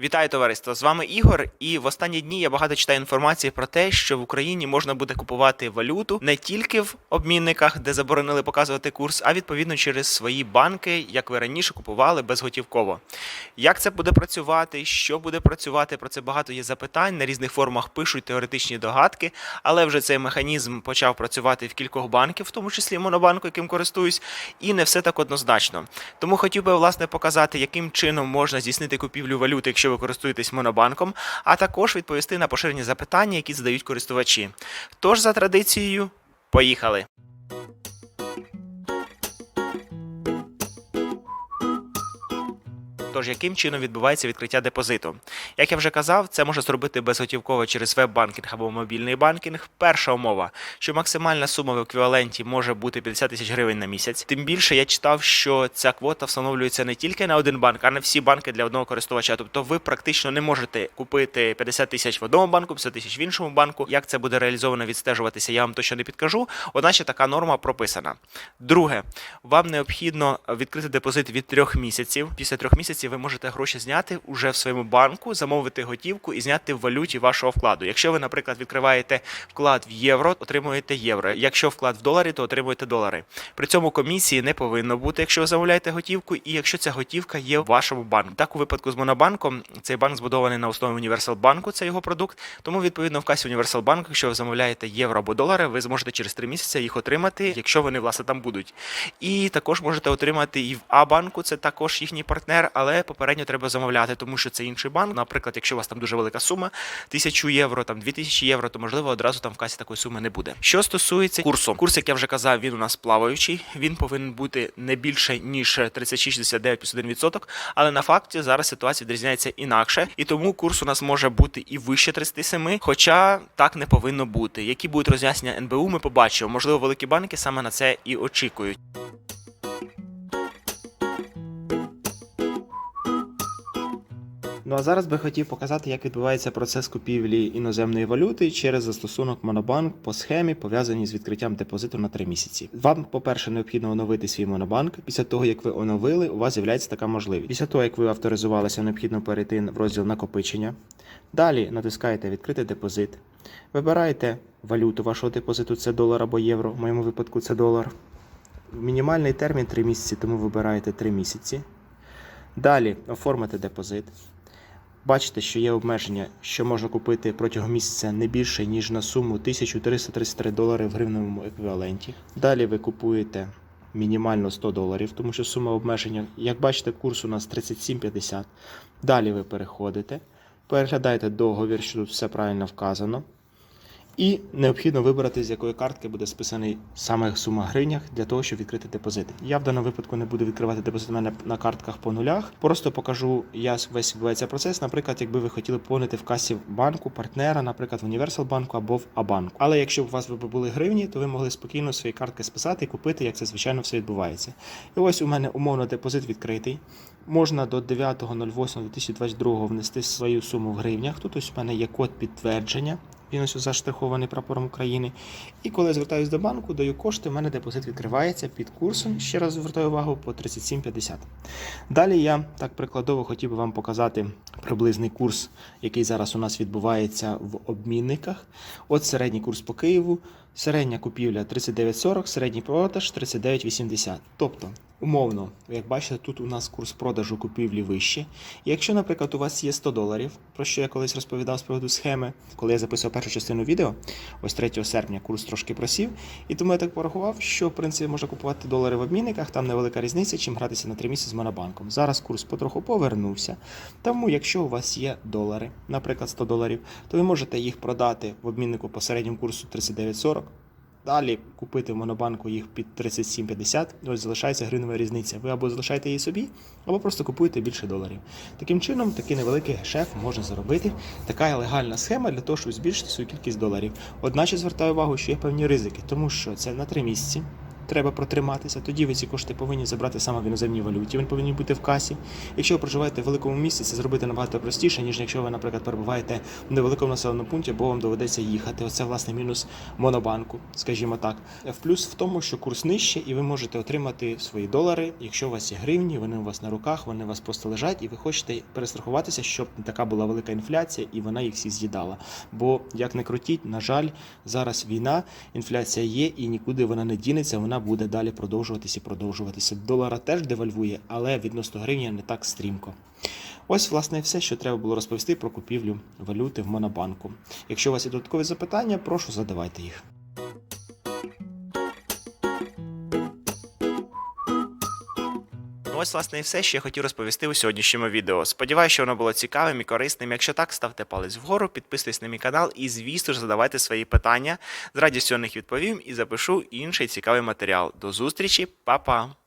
Вітаю товариство! З вами Ігор. І в останні дні я багато читаю інформації про те, що в Україні можна буде купувати валюту не тільки в обмінниках, де заборонили показувати курс, а відповідно через свої банки, як ви раніше купували безготівково. Як це буде працювати? Що буде працювати? Про це багато є запитань. На різних форумах пишуть теоретичні догадки, але вже цей механізм почав працювати в кількох банків, в тому числі монобанку, яким користуюсь, і не все так однозначно. Тому хотів би власне показати, яким чином можна здійснити купівлю валюти, якщо ви користуєтесь монобанком, а також відповісти на поширені запитання, які задають користувачі. Тож за традицією, поїхали. Тож, яким чином відбувається відкриття депозиту? Як я вже казав, це можна зробити безготівково через веб-банкінг або мобільний банкінг. Перша умова, що максимальна сума в еквіваленті може бути 50 тисяч гривень на місяць. Тим більше я читав, що ця квота встановлюється не тільки на один банк, а на всі банки для одного користувача. Тобто ви практично не можете купити 50 тисяч в одному банку, 50 тисяч в іншому банку. Як це буде реалізовано, відстежуватися, я вам точно не підкажу. Одначе така норма прописана. Друге, вам необхідно відкрити депозит від трьох місяців. Після трьох місяців ви можете гроші зняти уже в своєму банку, замовити готівку і зняти в валюті вашого вкладу. Якщо ви, наприклад, відкриваєте вклад в євро, отримуєте євро. Якщо вклад в доларі, то отримуєте долари. При цьому комісії не повинно бути, якщо ви замовляєте готівку, і якщо ця готівка є в вашому банку. Так у випадку з Монобанком цей банк збудований на основі Універсал банку, це його продукт. Тому відповідно в касі Універсал банку, якщо ви замовляєте євро або долари, ви зможете через три місяці їх отримати, якщо вони власне там будуть. І також можете отримати і в А-банку, це також їхній партнер, але попередньо треба замовляти, тому що це інший банк. Наприклад, якщо у вас там дуже велика сума, 1000 євро, там 2000 євро, то можливо одразу там в касі такої суми не буде. Що стосується курсу, курс, як я вже казав, він у нас плаваючий. Він повинен бути не більше ніж 36,69 плюс 1%, але на факті зараз ситуація відрізняється інакше, і тому курс у нас може бути і вище 37, хоча так не повинно бути. Які будуть роз'яснення НБУ, ми побачимо. Можливо, великі банки саме на це і очікують. Ну а зараз би хотів показати, як відбувається процес купівлі іноземної валюти через застосунок Монобанк по схемі, пов'язаній з відкриттям депозиту на 3 місяці. Вам, по-перше, необхідно оновити свій монобанк. Після того, як ви оновили, у вас з'являється така можливість. Після того, як ви авторизувалися, необхідно перейти в розділ накопичення. Далі натискаєте Відкрити депозит. Вибираєте валюту вашого депозиту, це долар або євро. В моєму випадку це долар. Мінімальний термін 3 місяці, тому вибираєте 3 місяці. Далі оформите депозит. Бачите, що є обмеження, що можна купити протягом місяця не більше, ніж на суму 1333 долари в гривневому еквіваленті. Далі ви купуєте мінімально 100 доларів, тому що сума обмеження, як бачите, курс у нас 37,50. Далі ви переходите, переглядаєте договір, що тут все правильно вказано. І необхідно вибрати, з якої картки буде списаний саме сума гривнях для того, щоб відкрити депозит. Я в даному випадку не буду відкривати депозит у мене на картках по нулях. Просто покажу, як весь відбувається процес. Наприклад, якби ви хотіли поповнити в касі банку, партнера, наприклад, в Універсал банку або в Абанку. Але якщо у вас були гривні, то ви могли спокійно свої картки списати і купити, як це звичайно все відбувається. І ось у мене умовно депозит відкритий. Можна до 9.08.2022 внести свою суму в гривнях. Тут ось у мене є код підтвердження. Ось заштрихований прапором України. І коли я звертаюся до банку, даю кошти, в мене депозит відкривається під курсом. Ще раз звертаю увагу по 37,50. Далі я так прикладово хотів би вам показати приблизний курс, який зараз у нас відбувається в обмінниках. От середній курс по Києву, середня купівля 39,40, середній продаж 39,80. Тобто, умовно, як бачите, тут у нас курс продажу купівлі вищий. Якщо, наприклад, у вас є 100 доларів, про що я колись розповідав з приводу схеми, коли я записував першу частину відео, ось 3 серпня курс трошки просів, і тому я так порахував, що в принципі можна купувати долари в обмінниках, там невелика різниця, чим гратися на 3 місяці з монобанком. Зараз курс потроху повернувся. Тому, якщо у вас є долари, наприклад, 100 доларів, то ви можете їх продати в обміннику по середньому курсу 39,40. Далі купити в монобанку їх під 37,50, і ось залишається гривнева різниця. Ви або залишаєте її собі, або просто купуєте більше доларів. Таким чином, такий невеликий гешеф можна заробити. Така легальна схема для того, щоб збільшити свою кількість доларів. Одначе звертаю увагу, що є певні ризики, тому що це на 3 місяці. Треба протриматися. Тоді ви ці кошти повинні забрати саме в іноземній валюті. Вони повинні бути в касі. Якщо ви проживаєте в великому місті, це зробити набагато простіше, ніж якщо ви, наприклад, перебуваєте в невеликому населеному пункті, бо вам доведеться їхати. Оце власне мінус монобанку, скажімо так. В плюс в тому, що курс нижче, і ви можете отримати свої долари, якщо у вас є гривні, вони у вас на руках, вони у вас просто лежать, і ви хочете перестрахуватися, щоб не така була велика інфляція, і вона їх всі з'їдала. Бо як не крутіть, на жаль, зараз війна, інфляція є, і нікуди вона не дінеться, вона буде далі продовжуватися і продовжуватися. Долара теж девальвує, але відносно гривні не так стрімко. Ось, власне, все, що треба було розповісти про купівлю валюти в Монобанку. Якщо у вас є додаткові запитання, прошу задавайте їх. Ну, Ось, власне, і все, що я хотів розповісти у сьогоднішньому відео. Сподіваюся, що воно було цікавим і корисним. Якщо так, ставте палець вгору, підписуйтесь на мій канал і, звісно ж, задавайте свої питання. З радістю на них відповім і запишу інший цікавий матеріал. До зустрічі, па-па!